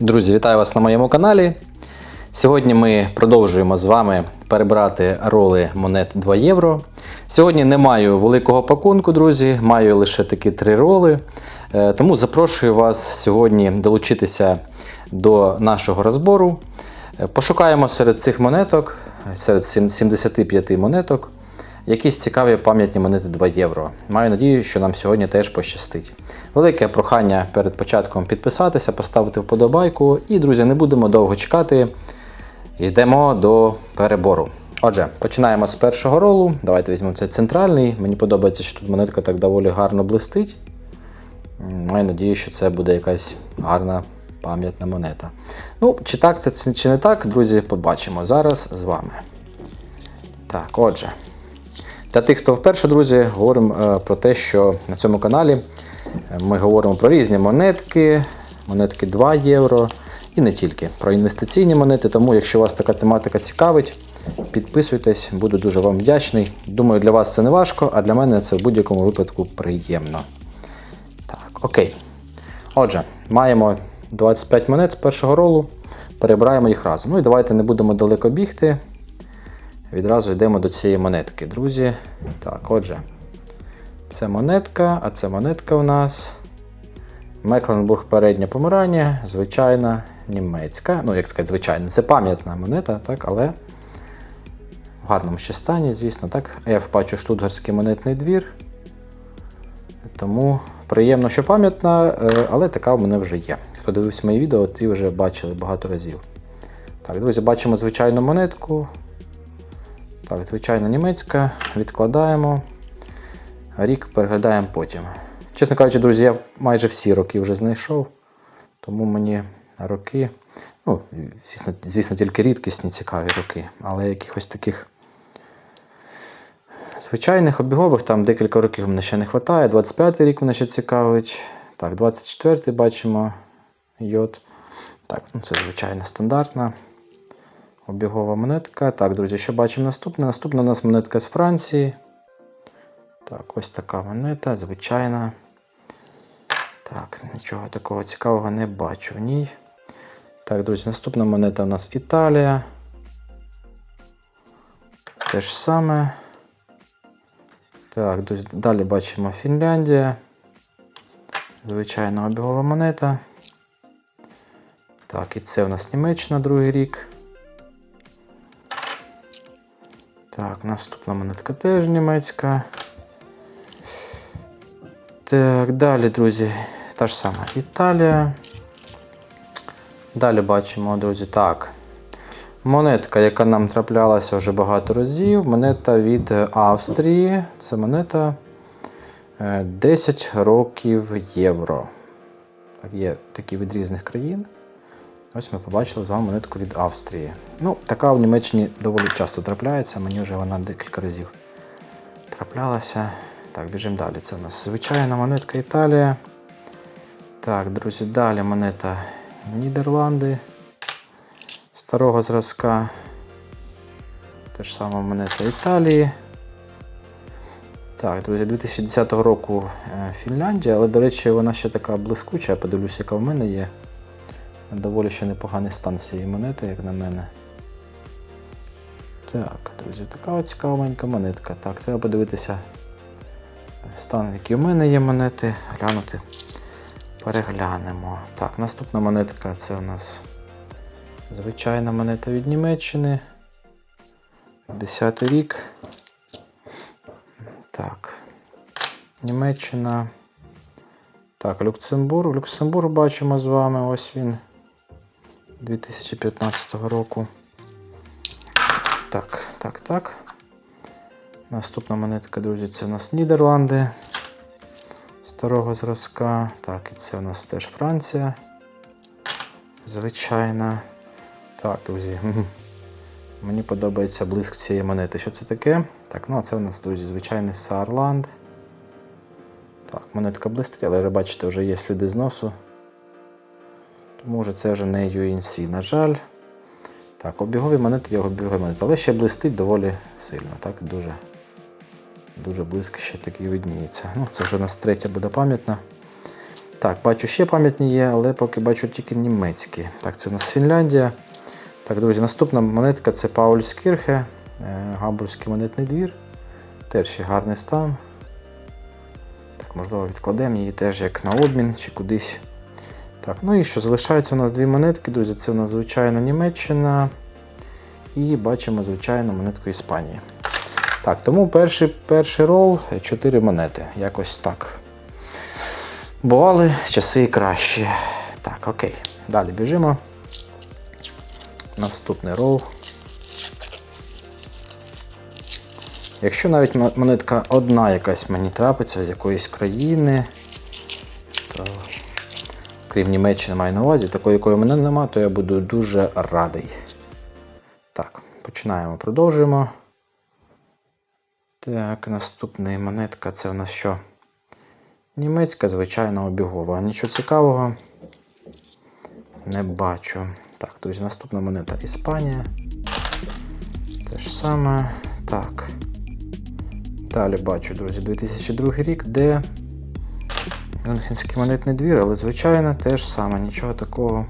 Друзі, вітаю вас на моєму каналі. Сьогодні ми продовжуємо з вами перебрати роли монет 2 євро. Сьогодні не маю великого пакунку, друзі, маю лише такі три роли. Е, Тому запрошую вас сьогодні долучитися до нашого розбору. Е, Пошукаємо серед цих монеток, серед 75 монеток, якісь цікаві пам'ятні монети 2 євро. Маю надію, що нам сьогодні теж пощастить. Велике прохання перед початком підписатися, поставити вподобайку. І, друзі, не будемо довго чекати. Йдемо до перебору. Отже, починаємо з першого ролу. Давайте візьмемо цей центральний. Мені подобається, що тут монетка так доволі гарно блистить. Маю надію, що це буде якась гарна пам'ятна монета. Ну, чи так це чи не так, друзі, побачимо зараз з вами. Так, отже. Для тих, хто вперше, друзі, говоримо е, про те, що на цьому каналі е, ми говоримо про різні монетки, монетки 2 євро і не тільки про інвестиційні монети. Тому, якщо вас така тематика цікавить, підписуйтесь, буду дуже вам вдячний. Думаю, для вас це не важко, а для мене це в будь-якому випадку приємно. Так, окей. Отже, маємо 25 монет з першого ролу, перебираємо їх разом. Ну і давайте не будемо далеко бігти. Відразу йдемо до цієї монетки, друзі. Так, отже, це монетка, а це монетка у нас. Мекленбург переднє помирання, звичайна німецька. Ну, як сказати, звичайна, це пам'ятна монета, так, але в гарному ще стані, звісно, так. Я бачу штутгарський монетний двір. Тому приємно, що пам'ятна, е, але така в мене вже є. Хто дивився мої відео, ті вже бачили багато разів. Так, друзі, бачимо звичайну монетку. Так, звичайно, німецька. Відкладаємо. Рік переглядаємо потім. Чесно кажучи, друзі, я майже всі роки вже знайшов. Тому мені роки, ну, звісно, звісно, тільки рідкісні цікаві роки, але якихось таких звичайних обігових там декілька років мене ще не вистачає. 25-й рік мене ще цікавить. Так, 24-й бачимо йод. Так, ну це звичайна стандартна. Обігова монетка. Так, друзі, що бачимо наступне? Наступна у нас монетка з Франції. Так, ось така монета, звичайна. Так, нічого такого цікавого не бачу в ній. Так, друзі, наступна монета у нас Італія. Те ж саме. Так, друзі, далі бачимо Фінляндія. Звичайна обігова монета. Так, і це у нас Німеччина другий рік. Так, наступна монетка теж німецька. Так, далі, друзі, та ж сама Італія. Далі бачимо, друзі, так. Монетка, яка нам траплялася вже багато разів. Монета від Австрії. Це монета е, 10 років євро. Так, є такі від різних країн. Ось ми побачили з вами монетку від Австрії. Ну, така в Німеччині доволі часто трапляється, мені вже вона декілька разів траплялася. Так, біжимо далі. Це у нас звичайна монетка Італія. Так, друзі, далі монета Нідерланди старого зразка. Те ж саме монета Італії. Так, друзі, 2010 року е, Фінляндія, але, до речі, вона ще така блискуча, я подивлюся, яка в мене є. Доволі ще непоганий стан цієї монети, як на мене. Так, друзі, така от цікавенька монетка. Так, треба подивитися стан, які у мене є монети, глянути. Переглянемо. Так, наступна монетка це у нас звичайна монета від Німеччини. 10 рік. Так. Німеччина. Так, Люксембург. Люксембург бачимо з вами. Ось він. 2015 року. Так, так, так. Наступна монетка, друзі, це у нас Нідерланди старого зразка. Так, і це у нас теж Франція. Звичайна. Так, друзі. Мені подобається блиск цієї монети. Що це таке? Так, ну а це у нас, друзі, звичайний Саарланд. Так, монетка блистить, але ви бачите, вже є сліди зносу. Вже це вже не UNC, на жаль. Так, обігові монети є обігові монети, але ще блистить доволі сильно. Так, дуже дуже близько ще таки видніється. Ну, Це вже у нас третя буде пам'ятна. Так, бачу, ще пам'ятні є, але поки бачу тільки німецькі. Так, це у нас Фінляндія. Так, друзі, наступна монетка це Паульскірхе, е, Гамбурзький монетний двір. Теж ще гарний стан. Так, можливо, відкладемо її теж як на обмін чи кудись. Так, ну і що, залишаються у нас дві монетки, друзі. Це у нас звичайна Німеччина. І бачимо звичайну монетку Іспанії. Так, тому перший, перший рол 4 монети. Якось так. Бували часи кращі. Так, окей. Далі біжимо. Наступний рол. Якщо навіть монетка одна якась мені трапиться з якоїсь країни, то крім Німеччини маю на увазі, такої, якої в мене нема, то я буду дуже радий. Так, починаємо, продовжуємо. Так, наступна монетка це у нас що? Німецька, звичайна обігова. Нічого цікавого не бачу. Так, друзі, наступна монета Іспанія. Те ж саме. Так. Далі бачу, друзі, 2002 рік, де Мюнхенський монетний двір, але звичайно теж саме, нічого такого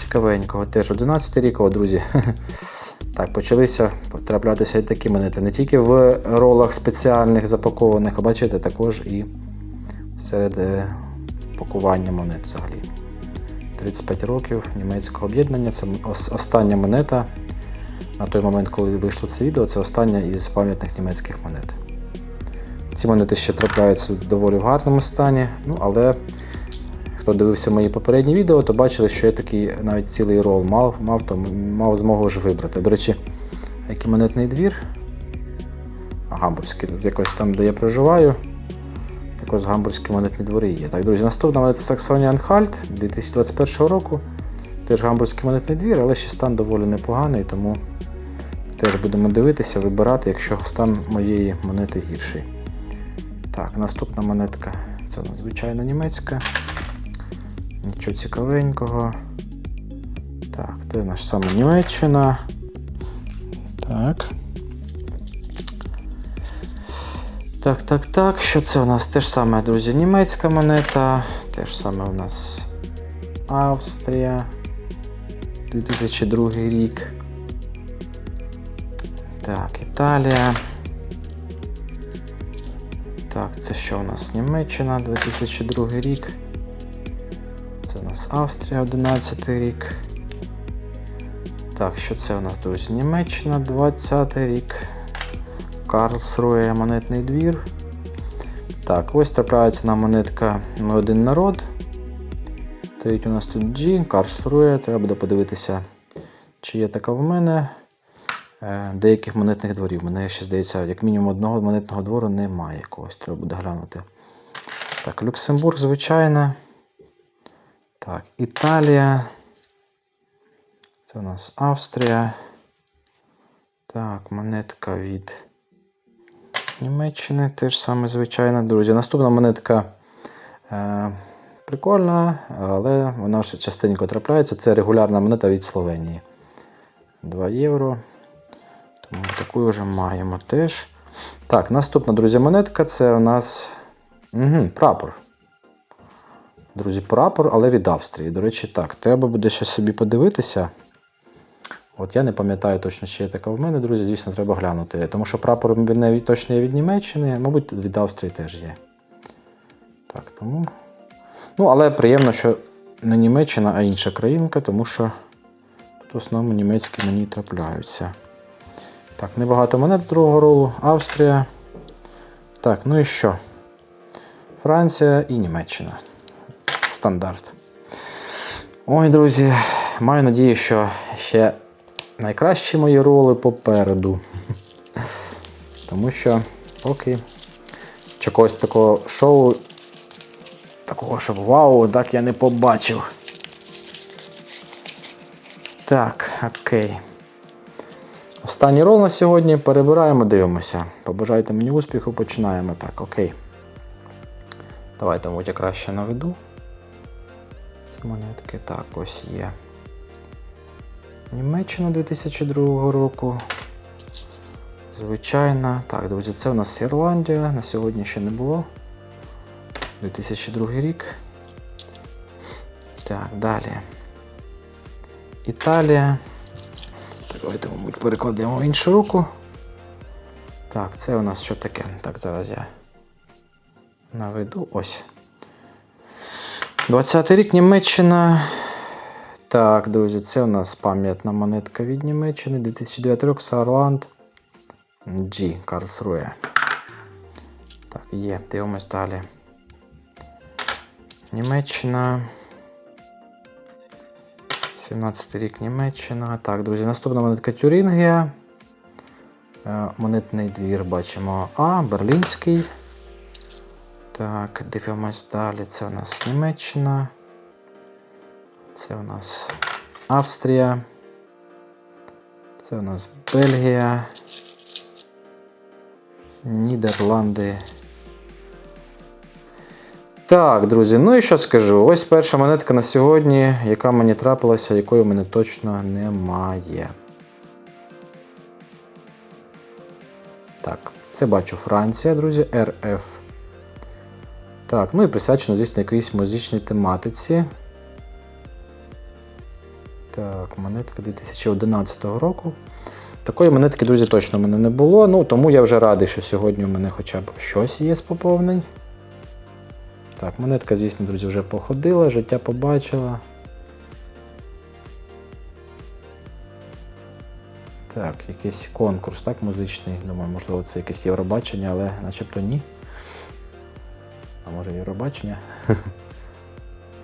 цікавенького. Теж 11 рік, о, друзі. Так, почалися потраплятися і такі монети. Не тільки в ролах спеціальних запакованих, а бачите, також і серед е, пакування монет взагалі. 35 років німецького об'єднання. Це остання монета. На той момент, коли вийшло це відео, це остання із пам'ятних німецьких монет. Ці монети ще трапляються в доволі в гарному стані, ну але хто дивився мої попередні відео, то бачили, що я такий навіть цілий рол мав, мав, то мав змогу вже вибрати. До речі, який монетний двір. Гамбурзький, тут якось там, де я проживаю. Також гамбурзькі монетні двори є. Так, друзі, наступна монета Саксонія Анхальт 2021 року. Теж гамбурзький монетний двір, але ще стан доволі непоганий, тому теж будемо дивитися, вибирати, якщо стан моєї монети гірший. Так, наступна монетка це у нас звичайна німецька. Нічого цікавенького. Так, це наш саме Німеччина. Так. Так, так, так. Що це у нас? Те ж саме, друзі, німецька монета. Те ж саме у нас Австрія. 2002 рік. Так, Італія. Так, це що у нас? Німеччина 2002 рік. Це у нас Австрія 11 рік. Так, що це у нас, друзі? Німеччина 20 рік. Карлсрує монетний двір. Так, ось трапляється нам монетка Ми один народ. Стоїть у нас тут G, Карлсрує. Треба буде подивитися, чи є така в мене. Е, Деяких монетних дворів. Мене ще здається, як мінімум одного монетного двору немає якогось. Треба буде глянути. Так, Люксембург, звичайно. Так, Італія. Це у нас Австрія. Так, монетка від Німеччини теж саме звичайна, друзі. Наступна монетка е, прикольна, але вона ще частенько трапляється. Це регулярна монета від Словенії. 2 євро. Тому таку вже маємо теж. Так, наступна, друзі, монетка це у нас угу, прапор. Друзі, прапор, але від Австрії. До речі, так, треба буде ще собі подивитися. От я не пам'ятаю точно, чи є така в мене, друзі, звісно, треба глянути. Тому що прапор не точно є від Німеччини, мабуть, від Австрії теж є. Так, тому. Ну, але приємно, що не Німеччина, а інша країнка, тому що тут в основному німецькі мені трапляються. Так, небагато монет з другого ролу. Австрія. Так, ну і що? Франція і Німеччина. Стандарт. Ой, друзі, маю надію, що ще найкращі мої роли попереду. Тому що поки чогось такого шоу, такого, щоб вау, так я не побачив. Так, окей. Останній рол на сьогодні. Перебираємо, дивимося. Побажайте мені успіху, починаємо. Так, окей. Давайте, мабуть, я краще наведу. Ці монетки. Так, ось є. Німеччина 2002 року. Звичайно. Так, друзі, це у нас Ірландія. На сьогодні ще не було. 2002 рік. Так, далі. Італія. Давайте, мабуть, перекладемо в іншу руку. Так, це у нас що таке? Так, зараз я наведу. Ось. 20-й рік Німеччина. Так, друзі, це у нас пам'ятна монетка від Німеччини. 2009 рік Саарланд. G. Karlsruhe. Так, є. Дивимось далі. Німеччина. 17 рік Німеччина. Так, друзі, наступна монетка Тюрінгія. Е, Монетний двір бачимо А, Берлінський. Так, дивимось далі. Це у нас Німеччина. Це у нас Австрія. Це у нас Бельгія. Нідерланди. Так, друзі, ну і що скажу? Ось перша монетка на сьогодні, яка мені трапилася, якої в мене точно немає. Так, це бачу Франція, друзі, РФ. Так, ну і присвячено, звісно, якоїсь музичній тематиці. Так, монетка 2011 року. Такої монетки, друзі, точно в мене не було. Ну, тому я вже радий, що сьогодні у мене хоча б щось є з поповнень. Так, монетка, звісно, друзі, вже походила, життя побачила. Так, якийсь конкурс, так, музичний. Думаю, можливо, це якесь Євробачення, але начебто ні. А може Євробачення?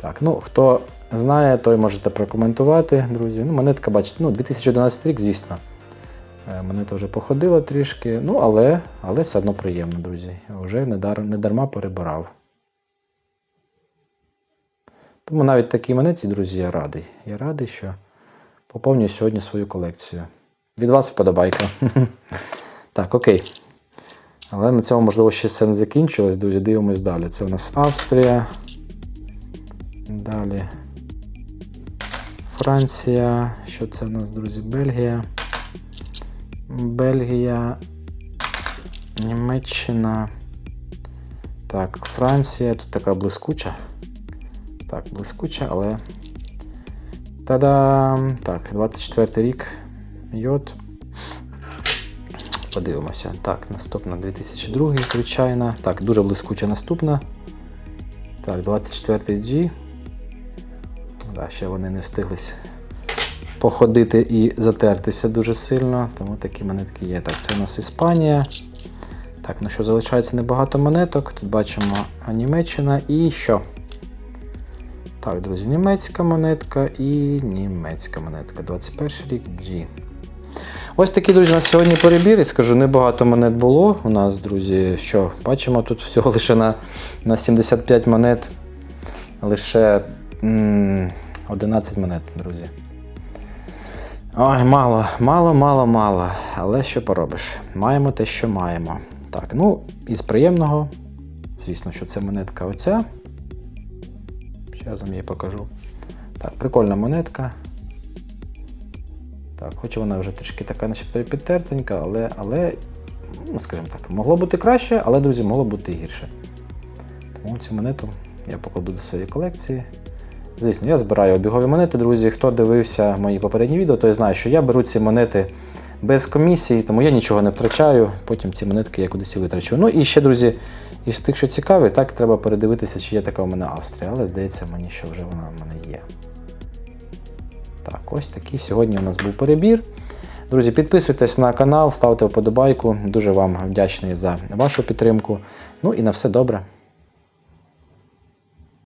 Так, ну хто знає, той можете прокоментувати, друзі. Ну, монетка, бачите, ну, 2011 рік, звісно. Е, Монета вже походила трішки, ну, але, але все одно приємно, друзі. Вже не, дар, не дарма перебирав. Тому навіть такій монеті, друзі, я радий. Я радий, що поповнюю сьогодні свою колекцію. Від вас вподобайка. Так, окей. Але на цьому, можливо, ще все не закінчилось, друзі. Дивимось далі. Це у нас Австрія. Далі. Франція. Що це у нас, друзі? Бельгія. Бельгія. Німеччина. Так, Франція. Тут така блискуча. Так, блискуча, але. Та-дам! Так, 24 рік. Йод. Подивимося. Так, наступна 2002, звичайно. Так, дуже блискуча наступна. Так, 24 G. Да, ще вони не встиглись походити і затертися дуже сильно, тому такі монетки є. Так, це у нас Іспанія. Так, ну що, залишається небагато монеток. Тут бачимо Німеччина і що? Так, друзі, німецька монетка і німецька монетка. 21 рік G. Ось такий, друзі, у нас сьогодні перебір. І скажу, небагато монет було. У нас, друзі, що бачимо, тут всього лише на, на 75 монет. Лише м, 11 монет, друзі. Ой, мало, мало, мало, мало. Але що поробиш? Маємо те, що маємо. Так, ну, із приємного. Звісно, що це монетка оця. Зараз вам її покажу. Так, прикольна монетка. Так, хоч вона вже трішки така начебто підтертенька, але, але, ну, скажімо так, могло бути краще, але, друзі, могло бути гірше. Тому цю монету я покладу до своєї колекції. Звісно, я збираю обігові монети, друзі. Хто дивився мої попередні відео, той знає, що я беру ці монети без комісії, тому я нічого не втрачаю. Потім ці монетки я кудись витрачу. Ну і ще, друзі, із тих, що цікаві, так треба передивитися, чи є така у мене Австрія, але здається мені, що вже вона в мене є. Так, ось такий сьогодні у нас був перебір. Друзі, підписуйтесь на канал, ставте вподобайку. Дуже вам вдячний за вашу підтримку. Ну і на все добре.